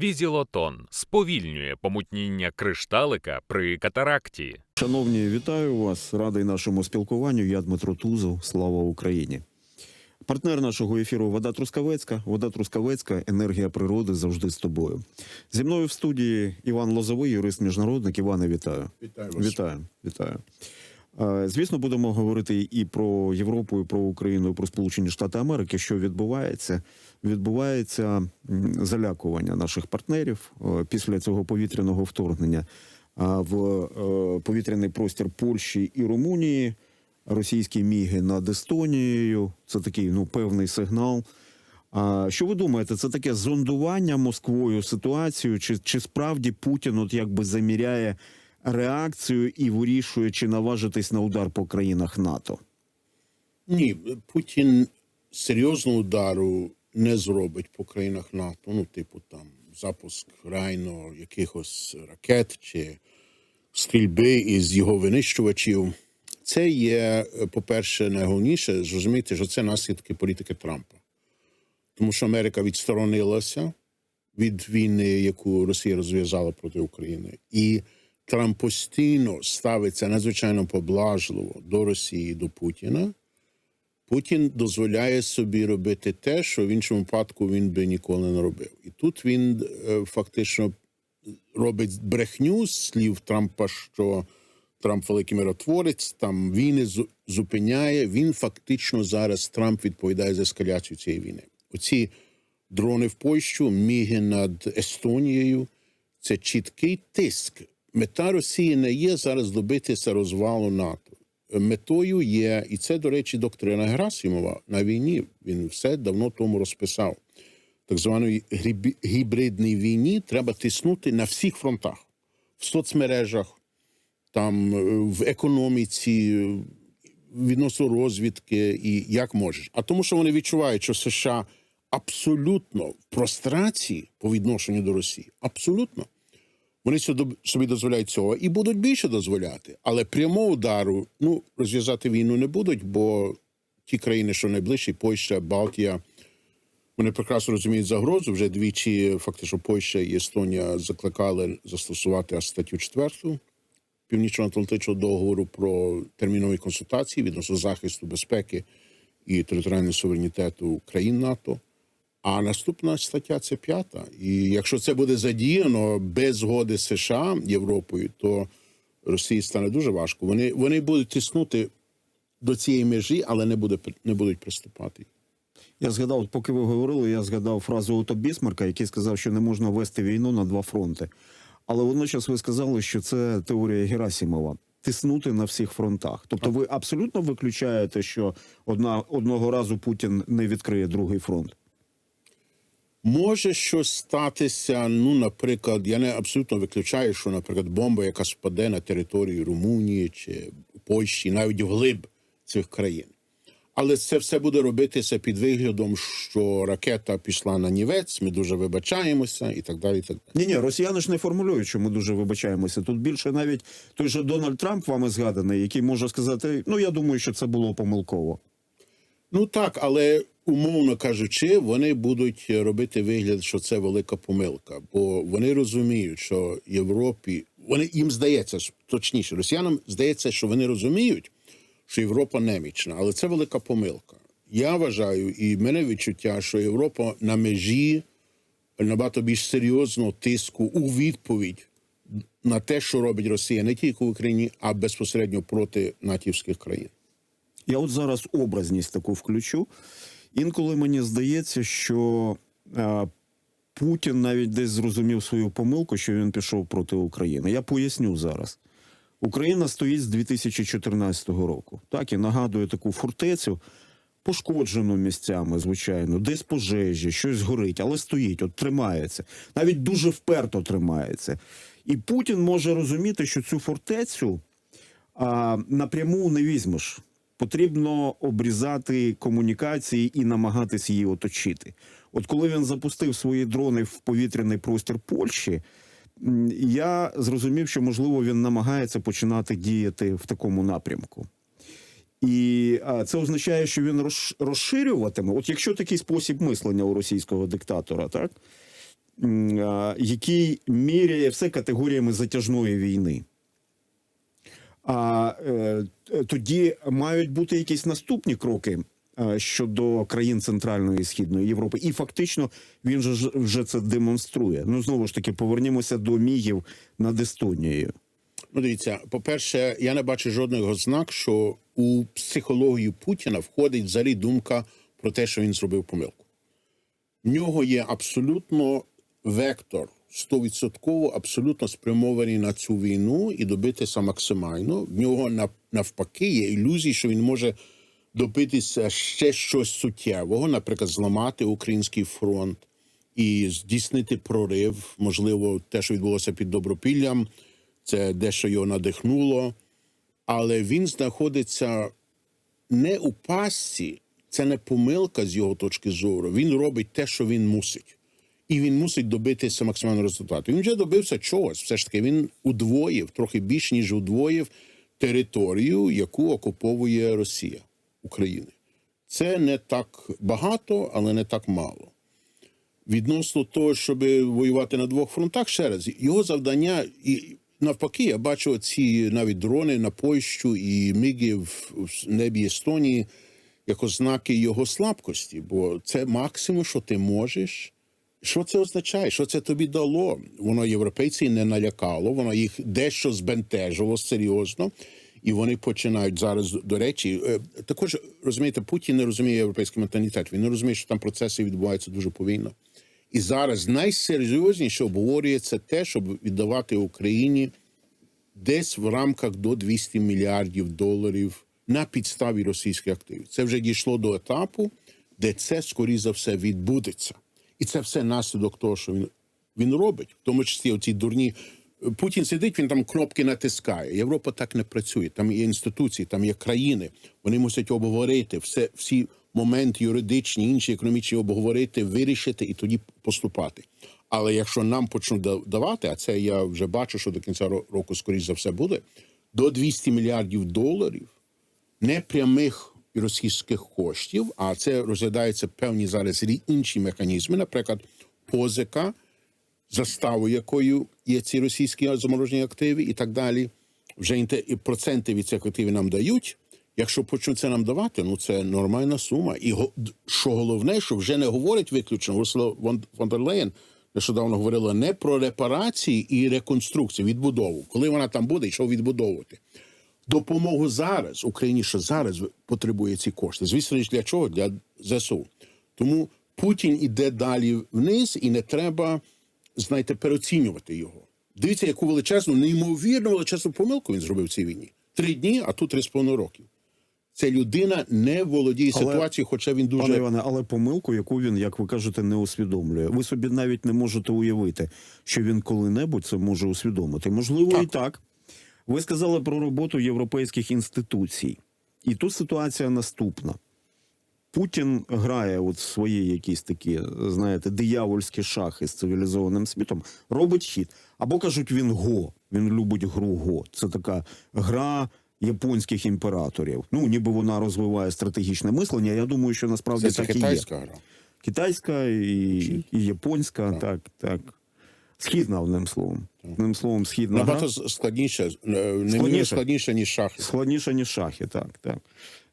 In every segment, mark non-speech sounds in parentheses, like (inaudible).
Візілотон сповільнює помутніння кришталика при катаракті. Шановні, вітаю вас. Радий нашому спілкуванню. Я Дмитро Тузов. Слава Україні. Партнер нашого ефіру Вода Трускавецька. Вода Трускавецька, енергія природи завжди з тобою. Зі мною в студії Іван Лозовий, юрист міжнародник. Іване, вітаю. Вітаю вас. Вітаю, вітаю. Звісно, будемо говорити і про Європу, і про Україну, і про Сполучені Штати Америки. Що відбувається? Відбувається залякування наших партнерів е, після цього повітряного вторгнення в е, повітряний простір Польщі і Румунії. Російські міги над Естонією. Це такий ну певний сигнал. А що ви думаєте, це таке зондування Москвою ситуацію, чи, чи справді Путін от якби заміряє реакцію і вирішує, чи наважитись на удар по країнах НАТО? Ні, Путін серйозного удару не зробить по країнах НАТО. Ну, типу, там запуск райно якихось ракет чи стрільби із його винищувачів. Це є, по-перше, найголовніше зрозуміти, що це наслідки політики Трампа. Тому що Америка відсторонилася від війни, яку Росія розв'язала проти України. І Трамп постійно ставиться надзвичайно поблажливо до Росії, до Путіна. Путін дозволяє собі робити те, що в іншому випадку він би ніколи не робив. І тут він е, фактично робить брехню з слів Трампа, що Трамп великий миротворець, там війни зу- зупиняє. Він фактично зараз Трамп відповідає за ескаляцію цієї війни. Оці дрони в Польщу, міги над Естонією. Це чіткий тиск. Мета Росії не є зараз добитися розвалу НАТО. Метою є, і це, до речі, доктрина Герасимова на війні. Він все давно тому розписав. Так званої гібридній війні треба тиснути на всіх фронтах: в соцмережах, там е, в економіці, відносно розвідки і як можеш. А тому, що вони відчувають, що США абсолютно в прострації по відношенню до Росії. Абсолютно. Вони собі дозволяють цього і будуть більше дозволяти. Але прямого удару ну, розв'язати війну не будуть, бо ті країни, що найближчі, Польща, Балтія, вони прекрасно розуміють загрозу. Вже двічі, фактично, Польща і Естонія закликали застосувати статтю 4 Північно-Атлантичного договору про термінові консультації відносно захисту безпеки і територіального суверенітету країн НАТО. А наступна стаття це п'ята. І якщо це буде задіяно без згоди США Європою, то Росії стане дуже важко. Вони, вони будуть тиснути до цієї межі, але не, буде, не будуть приступати. Я згадав, поки ви говорили, я згадав фразу Ото Бісмарка, який сказав, що не можна вести війну на два фронти. Але водночас ви сказали, що це теорія Герасимова. Тиснути на всіх фронтах. Тобто, ви абсолютно виключаєте, що одна одного разу Путін не відкриє другий фронт. Може щось статися. Ну, наприклад, я не абсолютно виключаю, що, наприклад, бомба, яка спаде на територію Румунії чи Польщі, навіть вглиб цих країн. Але це все буде робитися під виглядом, що ракета пішла на нівець, ми дуже вибачаємося, і так далі. І так далі. Ні, ні, росіяни ж не формулюють, що ми дуже вибачаємося. Тут більше навіть той же Дональд Трамп вами згаданий, який може сказати: ну я думаю, що це було помилково. Ну так, але умовно кажучи, вони будуть робити вигляд, що це велика помилка, бо вони розуміють, що Європі вони їм здається точніше, росіянам здається, що вони розуміють, що Європа немічна, але це велика помилка. Я вважаю, і в мене відчуття, що Європа на межі набагато більш серйозного тиску у відповідь на те, що робить Росія не тільки в Україні, а безпосередньо проти натівських країн. Я от зараз образність таку включу. Інколи мені здається, що е, Путін навіть десь зрозумів свою помилку, що він пішов проти України. Я поясню зараз. Україна стоїть з 2014 року. Так, і нагадує таку фортецю, пошкоджену місцями, звичайно, десь пожежі, щось горить, але стоїть, от тримається. Навіть дуже вперто тримається. І Путін може розуміти, що цю фортецю а, напряму не візьмеш. Потрібно обрізати комунікації і намагатись її оточити. От коли він запустив свої дрони в повітряний простір Польщі, я зрозумів, що можливо він намагається починати діяти в такому напрямку. І це означає, що він розширюватиме. От якщо такий спосіб мислення у російського диктатора, так який міряє все категоріями затяжної війни. А е, тоді мають бути якісь наступні кроки е, щодо країн Центральної і Східної Європи. І фактично він же вже це демонструє. Ну знову ж таки, повернімося до мігів над Естонією. Ну, дивіться, по-перше, я не бачу жодних ознак, що у психологію Путіна входить взагалі думка про те, що він зробив помилку. В нього є абсолютно вектор, стовідсотково абсолютно спрямований на цю війну і добитися максимально. В нього навпаки є ілюзії, що він може добитися ще щось суттєвого, наприклад, зламати український фронт і здійснити прорив. Можливо, те, що відбулося під Добропіллям, це дещо його надихнуло. Але він знаходиться не у пастці, це не помилка з його точки зору. Він робить те, що він мусить. І він мусить добитися максимального результату. Він вже добився чогось. Все ж таки, він удвоїв, трохи більше, ніж удвоїв територію, яку окуповує Росія України. Це не так багато, але не так мало. Відносно того, щоб воювати на двох фронтах, ще раз, його завдання, і навпаки, я бачу ці навіть дрони на Польщу і міги в, в небі Естонії як ознаки його слабкості, бо це максимум, що ти можеш. Що це означає? Що це тобі дало? Воно європейці не налякало, воно їх дещо збентежило серйозно, і вони починають зараз, до речі, е, також розумієте, Путін не розуміє європейський менталітет. Він не розуміє, що там процеси відбуваються дуже повільно. І зараз найсерйозніше обговорюється те, щоб віддавати Україні десь в рамках до 200 мільярдів доларів на підставі російських активів. Це вже дійшло до етапу, де це, скоріше за все, відбудеться. І це все наслідок того, що він, він робить, в тому числі оці дурні. Путін сидить, він там кнопки натискає. Європа так не працює. Там є інституції, там є країни. Вони мусять обговорити все, всі моменти юридичні, інші економічні обговорити, вирішити і тоді поступати. Але якщо нам почнуть давати, а це я вже бачу, що до кінця року, скоріш за все, буде до 200 мільярдів доларів непрямих російських коштів, а це розглядається певні зараз інші механізми, наприклад, позика, заставу, якою є ці російські заморожені активи, і так далі. Вже і проценти від цих активів нам дають. Якщо почнуть це нам давати, ну це нормальна сума. І що головне, що вже не говорить виключно Урсула фон дер Леєн нещодавно говорила не про репарації і реконструкцію, відбудову. Коли вона там буде, і що відбудовувати? Допомогу зараз Україні, що зараз потребує ці кошти. Звісно для чого? Для ЗСУ. Тому Путін іде далі вниз, і не треба, знаєте, переоцінювати його. Дивіться, яку величезну, неймовірно величезну помилку він зробив в цій війні. Три дні, а тут три з половиною років. Це людина не володіє Але, ситуацією, хоча він дуже Пане Іване, але помилку, яку він, як ви кажете, не усвідомлює. Ви собі навіть не можете уявити, що він коли-небудь це може усвідомити. Можливо, і так. Ви сказали про роботу європейських інституцій, і тут ситуація наступна. Путін грає от свої якісь такі, знаєте, диявольські шахи з цивілізованим світом, робить хід. Або кажуть, він го. Він любить гру го. Це така гра японських імператорів. Ну, ніби вона розвиває стратегічне мислення. Я думаю, що насправді це, це і є. китайська гра. Китайська і, і японська, так, так. Східна, одним словом. Одним словом, східна Набагато складніше, е, не Складніше. складніше, ніж шахи. Складніше, ніж шахи, так, так.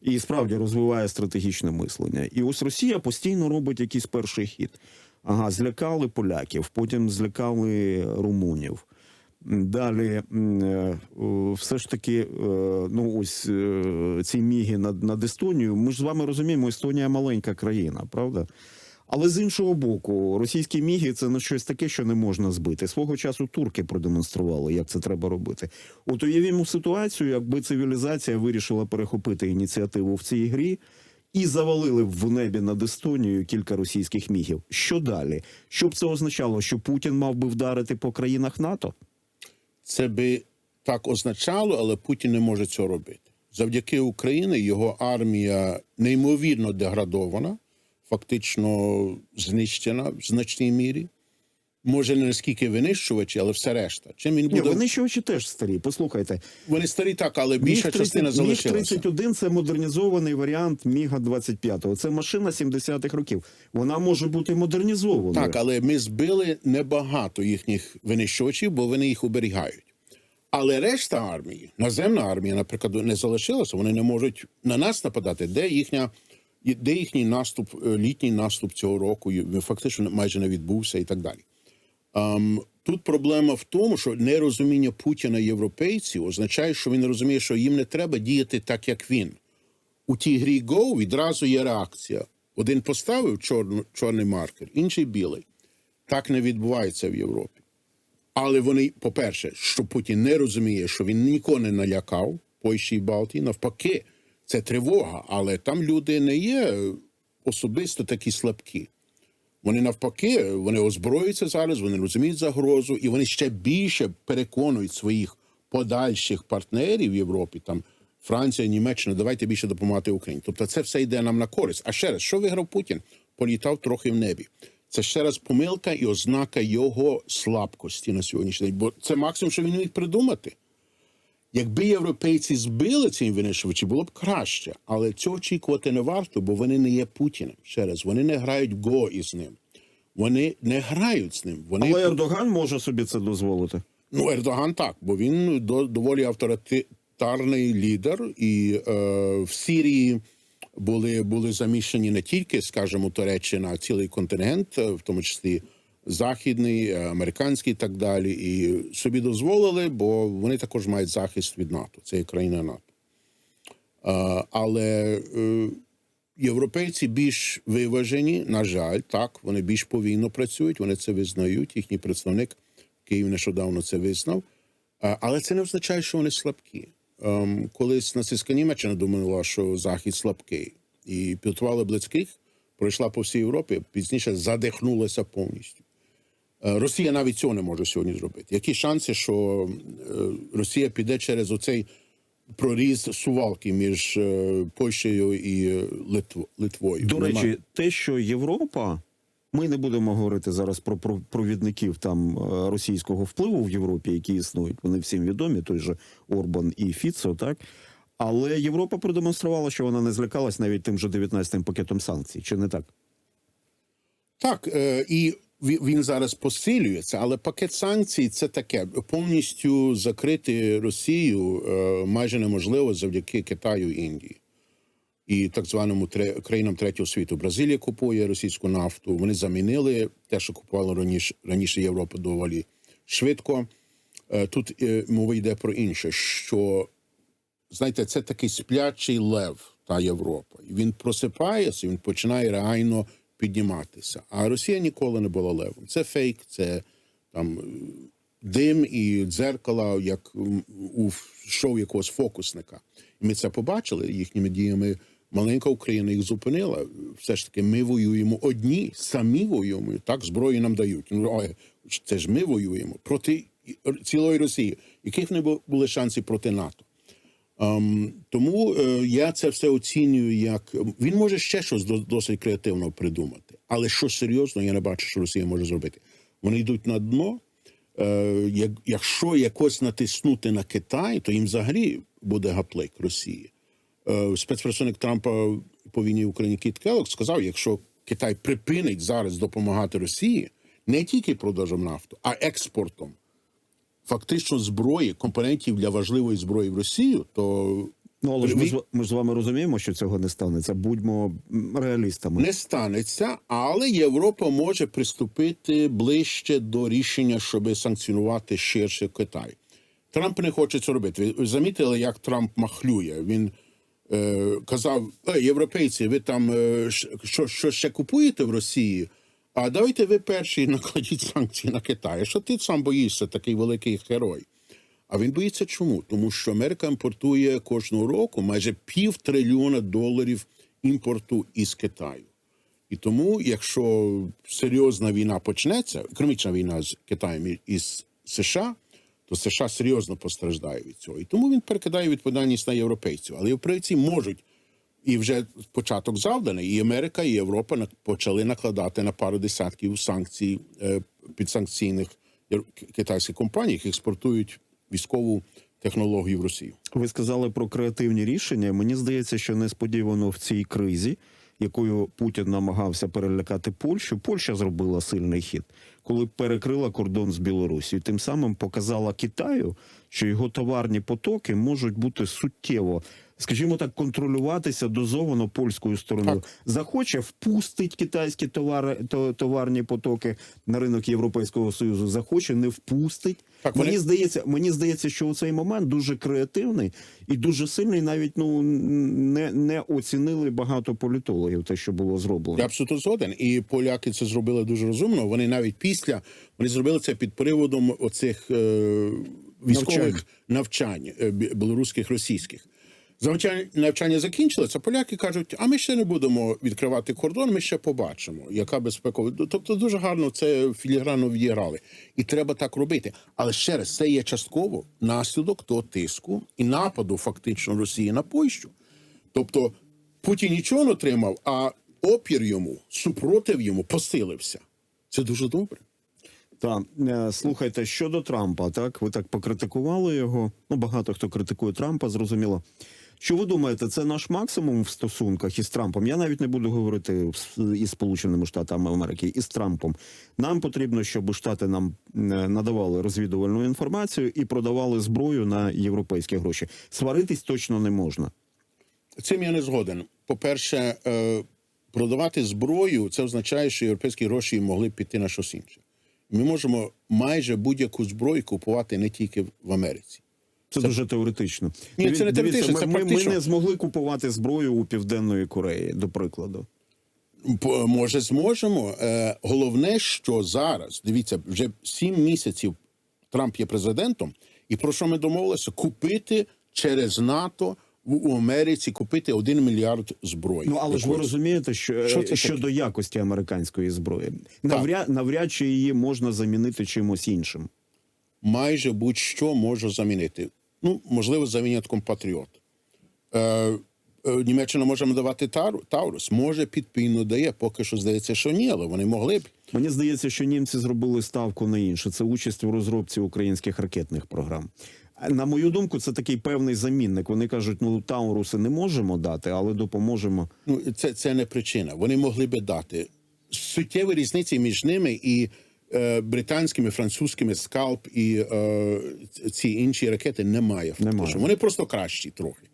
І справді розвиває стратегічне мислення. І ось Росія постійно робить якийсь перший хід. Ага, злякали поляків, потім злякали румунів. Далі е, все ж таки, е, ну ось ці міги над, над Естонією. Ми ж з вами розуміємо, Естонія маленька країна, правда? Але з іншого боку, російські міги це не щось таке, що не можна збити. Свого часу турки продемонстрували, як це треба робити. От уявімо ситуацію, якби цивілізація вирішила перехопити ініціативу в цій грі і завалили б в небі над Естонією кілька російських мігів. Що далі? Що б це означало? Що Путін мав би вдарити по країнах НАТО? це би так означало, але Путін не може цього робити. Завдяки Україні його армія неймовірно деградована, фактично знищена в значній мірі. може не наскільки винищувачі, але все решта. Чим він Ні, буде винищувачі теж старі. Послухайте, вони старі так, але більша Міг 30 частина Міг залишилася. 31 це модернізований варіант Міга 25. Це машина 70-х років. Вона може бути модернізованою. Так, але ми збили небагато їхніх винищувачів, бо вони їх оберігають. Але решта армії, наземна армія, наприклад, не залишилася, вони не можуть на нас нападати. Де їхня, де їхній наступ, е, літній наступ цього року, фактично майже не відбувся і так далі. Ем, тут проблема в тому, що нерозуміння Путіна європейців означає, що він розуміє, що їм не треба діяти так, як він. У тій грі Go відразу є реакція. Один поставив чорну, чорний маркер, інший білий. Так не відбувається в Європі. Але вони, по-перше, що Путін не розуміє, що він нікого не налякав Польщі і Балтії. Навпаки, це тривога, але там люди не є особисто такі слабкі. Вони навпаки, вони озброюються зараз, вони розуміють загрозу, і вони ще більше переконують своїх подальших партнерів в Європі, там Франція, Німеччина, давайте більше допомагати Україні. Тобто це все йде нам на користь. А ще раз, що виграв Путін? Політав трохи в небі. Це ще раз помилка і ознака його слабкості на сьогоднішній день. Бо це максимум, що він міг придумати. Якби європейці збили ці винищувачі, було б краще. Але цього очікувати не варто, бо вони не є Путіним. Ще раз, вони не грають го із ним. Вони не грають з ним. Вони Але Ердоган може собі це дозволити. Ну, Ердоган так, бо він до, доволі авторитарний лідер, і е, в Сирії були, були заміщені не тільки, скажімо, Туреччина, а цілий континент, е, в тому числі західний, е, американський і так далі. І собі дозволили, бо вони також мають захист від НАТО. Це є країна НАТО. Е, але е, європейці більш виважені, на жаль, так, вони більш повільно працюють, вони це визнають. Їхній представник Київ нещодавно це визнав. Але це не означає, що вони слабкі. Ем, Колись нацистська Німеччина думала, що Захід слабкий, і підготували близьких, пройшла по всій Європі, пізніше задихнулася повністю. Е, Росія навіть цього не може сьогодні зробити. Які шанси, що е, Росія піде через оцей проріз сувалки між е, Польщею і е, Литв- Литвою? До Нема. речі, те, що Європа, ми не будемо говорити зараз про про- провідників там російського впливу в Європі, які існують. Вони всім відомі, той же Орбан і Фіцо, так. Але Європа продемонструвала, що вона не злякалась навіть тим же 19-м пакетом санкцій, чи не так? Так, і він зараз посилюється, але пакет санкцій це таке повністю закрити Росію е, майже неможливо завдяки Китаю Індії. І так званому країнам третього світу. Бразилія купує російську нафту. Вони замінили те, що купувала раніше, раніше Європа доволі швидко. Е, Тут е, мова йде про інше, що знаєте, це такий сплячий лев та Європа. Він просипається, він починає реально підніматися. А Росія ніколи не була левом. Це фейк, це там дим і дзеркала, як у шоу якогось фокусника. І ми це побачили їхніми діями. Маленька Україна їх зупинила. Все ж таки, ми воюємо одні, самі воюємо. Так, зброю нам дають. Ну, ой, це ж ми воюємо проти цілої Росії. Яких не бу- були шанси проти НАТО? Ем, тому е, я це все оцінюю як він може ще щось до- досить креативно придумати, але що серйозно, я не бачу, що Росія може зробити. Вони йдуть на дно. Е, як, якщо якось натиснути на Китай, то їм взагалі буде гаплик Росії. Е, спецпредставник Трампа по війні в Україні Кіт Келлог сказав: якщо Китай припинить зараз допомагати Росії не тільки продажем нафту, а експортом фактично зброї, компонентів для важливої зброї в Росію, то Ну але ж ми, з- ми ж з вами розуміємо, що цього не станеться. Будьмо реалістами. не станеться, але Європа може приступити ближче до рішення, щоб санкціонувати ширше Китай. Трамп не хоче це робити. Ви- Ви замітили, як Трамп махлює? Він е, казав: Ей, європейці, ви там е, що, що ще купуєте в Росії? А давайте ви перші накладіть санкції на Китай. Що ти сам боїшся, такий великий герой? А він боїться чому? Тому що Америка імпортує кожного року майже пів трильйона доларів імпорту із Китаю. І тому, якщо серйозна війна почнеться, економічна війна з Китаєм із США, то США серйозно постраждає від цього. І тому він перекидає відповідальність на європейців. Але європейці можуть І вже початок завданий. І Америка, і Європа почали накладати на пару десятків санкцій е, підсанкційних китайських компаній, які експортують військову технологію в Росію. Ви сказали про креативні рішення. Мені здається, що несподівано в цій кризі, якою Путін намагався перелякати Польщу, Польща зробила сильний хід, коли перекрила кордон з Білорусією. Тим самим показала Китаю, що його товарні потоки можуть бути суттєво. Скажімо так, контролюватися дозовано польською стороною. Так. Захоче впустить китайські товари, то, товарні потоки на ринок Європейського союзу. Захоче, не впустить. Так, мені вони- здається, мені здається, що у цей момент дуже креативний і дуже сильний. Навіть ну не, не оцінили багато політологів те, що було зроблено. Я абсолютно згоден. І поляки це зробили дуже розумно. Вони навіть після вони зробили це під приводом оцих е, військових Навчань. навчань, е, білоруських, російських. Навчання, закінчилося. Поляки кажуть, а ми ще не будемо відкривати кордон, ми ще побачимо, яка безпекова. Тобто дуже гарно це філігранно відіграли. І треба так робити. Але ще раз, це є частково наслідок того тиску і нападу фактично Росії на Польщу. Тобто Путін нічого не отримав, а опір йому, супротив йому посилився. Це дуже добре. Та е, слухайте щодо Трампа, так ви так покритикували його. Ну багато хто критикує Трампа, зрозуміло. Що ви думаєте, це наш максимум в стосунках із Трампом? Я навіть не буду говорити із Сполученими Штатами Америки, із Трампом. Нам потрібно, щоб Штати нам е, надавали розвідувальну інформацію і продавали зброю на європейські гроші. Сваритись точно не можна. Цим я не згоден. По-перше, е, продавати зброю це означає, що європейські гроші могли піти на щось інше. Ми можемо майже будь-яку зброю купувати не тільки в Америці. Це, дуже теоретично. Ні, це не теоретично, дивіться, це ми, ми, ми не змогли купувати зброю у Південної Кореї, до прикладу. Може, зможемо. Е, головне, що зараз, дивіться, вже сім місяців Трамп є президентом, і про що ми домовилися? Купити через НАТО в у Америці купити один мільярд зброї. Ну але ж ви розумієте, що, Що це щодо якості американської зброї, навряд, навряд чи її можна замінити чимось іншим. майже будь-що може замінити. Ну, можливо, за винятком Патріот. Е, е, Німеччина може давати Тару- Таурус, може підпільно дає, поки що здається, що ні, але вони могли б. Мені здається, що німці зробили ставку на інше. Це участь у розробці українських ракетних програм. На мою думку, це такий певний замінник. Вони кажуть, ну Тауруси не можемо дати, але допоможемо. Ну, це, це не причина. Вони могли би дати. Суттєві різниці між ними і е, британськими, французькими скалп і е, ці інші ракети немає. Немає. Вони просто кращі трохи.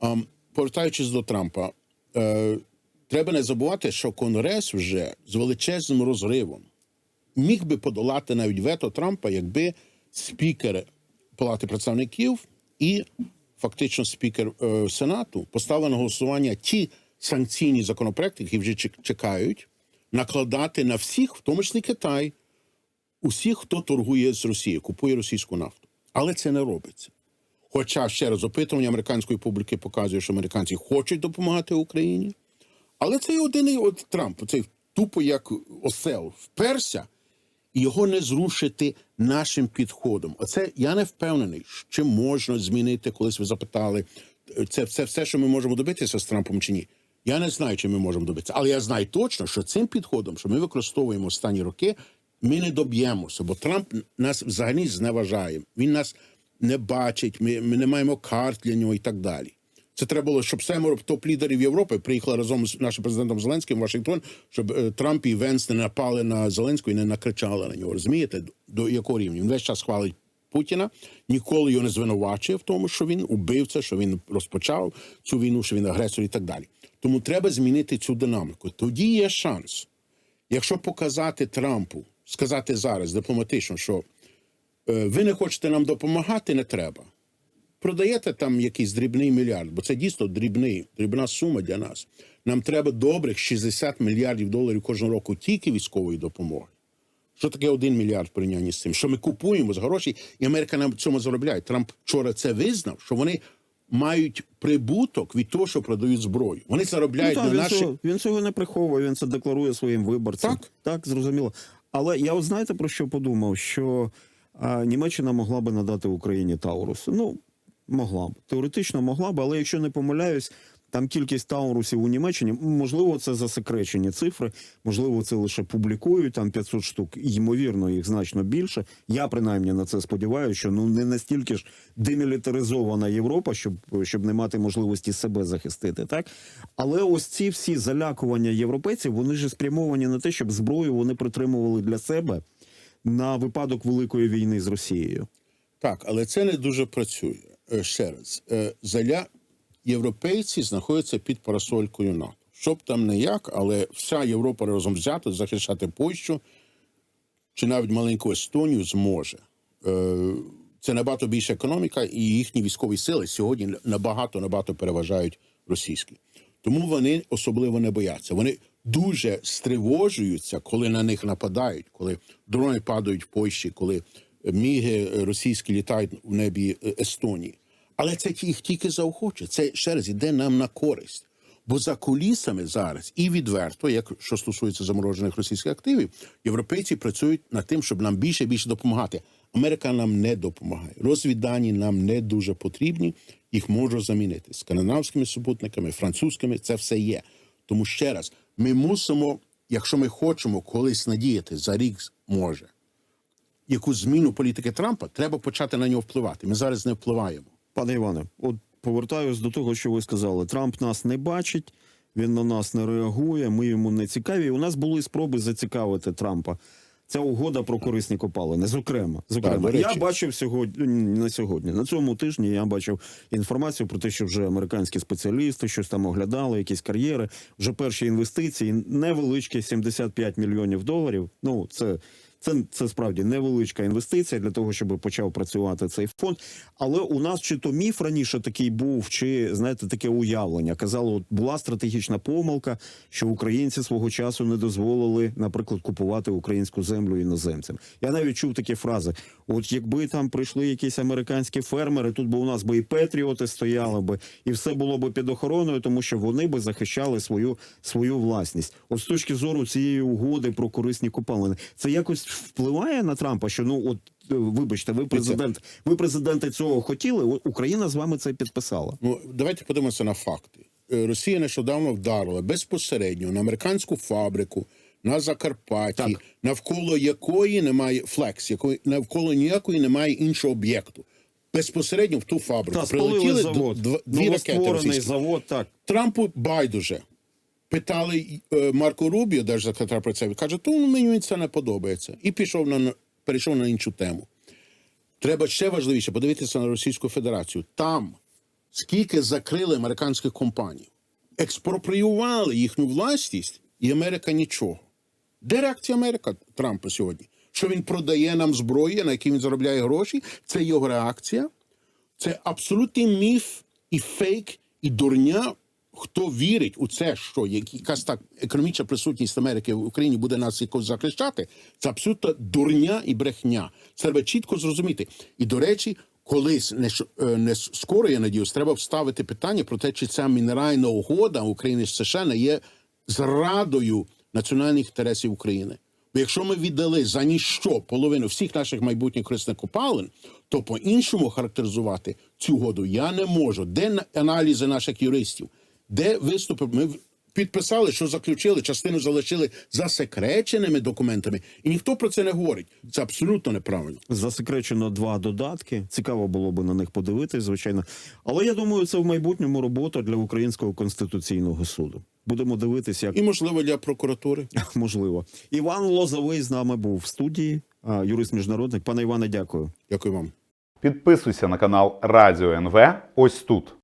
Um, повертаючись до Трампа, е, треба не забувати, що Конгрес вже з величезним розривом міг би подолати навіть вето Трампа, якби спікер Палати представників і фактично спікер е, Сенату поставили на голосування ті санкційні законопроекти, які вже чекають, накладати на всіх, в тому числі Китай, усіх, хто торгує з Росією, купує російську нафту. Але це не робиться. Хоча ще раз опитування американської публіки показує, що американці хочуть допомагати Україні. Але цей один от Трамп, цей тупо як осел, вперся, і його не зрушити нашим підходом. Оце я не впевнений, чи можна змінити, колись ви запитали. Це, це все, що ми можемо добитися з Трампом чи ні. Я не знаю, чи ми можемо добитися. Але я знаю точно, що цим підходом, що ми використовуємо останні роки, ми не доб'ємося, бо Трамп нас взагалі зневажає. Він нас не бачить, ми, ми не маємо карт для нього і так далі. Це треба було, щоб семеро топ-лідерів Європи приїхали разом з нашим президентом Зеленським в Вашингтон, щоб е, Трамп і Венс не напали на Зеленського і не накричали на нього. Розумієте, до якого рівня? Він весь час хвалить Путіна, ніколи його не звинувачує в тому, що він убивця, що він розпочав цю війну, що він агресор і так далі. Тому треба змінити цю динаміку. Тоді є шанс. Якщо показати Трампу, сказати зараз дипломатично, що е, ви не хочете нам допомагати, не треба. Продаєте там якийсь дрібний мільярд, бо це дійсно дрібний, дрібна сума для нас. Нам треба добрих 60 мільярдів доларів кожного року тільки військової допомоги. Що таке один мільярд в порівнянні з цим? Що ми купуємо з грошей, і Америка на цьому заробляє. Трамп вчора це визнав, що вони мають прибуток від того, що продають зброю. Вони заробляють Ну, на він, наші. цього, він цього не приховує, він це декларує своїм виборцям. Так. так, зрозуміло. Але я от знаєте про що подумав? Що а, Німеччина могла би надати Україні Таурус. Ну, могла б. Теоретично могла б, але якщо не помиляюсь, Там кількість таурусів у Німеччині, можливо, це засекречені цифри, можливо, це лише публікують там 500 штук. Ймовірно, їх значно більше. Я принаймні на це сподіваюся, що ну не настільки ж демілітаризована Європа, щоб, щоб не мати можливості себе захистити, так але ось ці всі залякування європейців, вони ж спрямовані на те, щоб зброю вони притримували для себе на випадок великої війни з Росією. Так, але це не дуже працює. Е, Ще раз, Е, заля європейці знаходяться під парасолькою НАТО. Щоб там не як, але вся Європа разом взята захищати Польщу чи навіть маленьку Естонію зможе. Е, Це набагато більша економіка, і їхні військові сили сьогодні набагато набагато переважають російські. Тому вони особливо не бояться. Вони дуже стривожуються, коли на них нападають, коли дрони падають в Польщі, коли міги російські літають в небі Естонії. Але це їх тільки заохоче. Це ще раз іде нам на користь. Бо за кулісами зараз і відверто, як що стосується заморожених російських активів, європейці працюють над тим, щоб нам більше і більше допомагати. Америка нам не допомагає. Розвіддані нам не дуже потрібні. Їх можу замінити скандинавськими супутниками, французькими. Це все є. Тому ще раз, ми мусимо, якщо ми хочемо колись надіяти за рік, може якусь зміну політики Трампа, треба почати на нього впливати. Ми зараз не впливаємо. Пане Іване, от повертаюсь до того, що ви сказали. Трамп нас не бачить, він на нас не реагує, ми йому не цікаві. У нас були спроби зацікавити Трампа. Ця угода про корисні копалини. Зокрема, зокрема, речі. я бачив сьогодні не сьогодні. На цьому тижні я бачив інформацію про те, що вже американські спеціалісти щось там оглядали, якісь кар'єри. Вже перші інвестиції невеличкі 75 мільйонів доларів. Ну це. Це, це справді невеличка інвестиція для того, щоб почав працювати цей фонд. Але у нас чи то міф раніше такий був, чи знаєте, таке уявлення. Казали, от була стратегічна помилка, що українці свого часу не дозволили, наприклад, купувати українську землю іноземцям. Я навіть чув такі фрази: от якби там прийшли якісь американські фермери, тут би у нас би і петріоти стояли би, і все було би під охороною, тому що вони би захищали свою свою власність. От з точки зору цієї угоди про корисні копалини, це якось впливає на Трампа, що ну от. е, Вибачте, ви президент. Ви президенти цього хотіли. Україна з вами це підписала. Ну, давайте подивимося на факти. Е, Росія нещодавно вдарила безпосередньо на американську фабрику на Закарпатті, Так. навколо якої немає флекс, якої навколо ніякої немає іншого об'єкту. Безпосередньо в ту фабрику Та прилетіли завод. дві ракети російські. завод. Так Трампу байдуже. Питали е, Марко Рубіо, держсекретар про це, він каже, то мені це не подобається. І пішов на перейшов на іншу тему. Треба ще важливіше подивитися на Російську Федерацію. Там скільки закрили американських компаній, експропріювали їхню власність, і Америка нічого. Де реакція Америка Трампа сьогодні? Що він продає нам зброю, на якій він заробляє гроші? Це його реакція. Це абсолютний міф і фейк, і дурня. Хто вірить у це, що якась так економічна присутність Америки в Україні буде нас якось захищати, це абсолютно дурня і брехня. Це треба чітко зрозуміти. І до речі, колись не, е, не скоро я надіюсь, треба вставити питання про те, чи ця мінеральна угода України з США не є зрадою національних інтересів України. Бо якщо ми віддали за ніщо половину всіх наших майбутніх корисних копалин, то по-іншому характеризувати цю угоду я не можу. Де аналізи наших юристів? Де виступи? Ми підписали, що заключили, частину залишили засекреченими документами, і ніхто про це не говорить. Це абсолютно неправильно. засекречено два додатки. Цікаво було би на них подивитись, звичайно. Але я думаю, це в майбутньому робота для українського конституційного суду. Будемо дивитися, як І можливо для прокуратури. (laughs) можливо. Іван Лозовий з нами був в студії, юрист міжнародник. Пане Іване, дякую. Дякую вам. Підписуйся на канал Радіо НВ ось тут.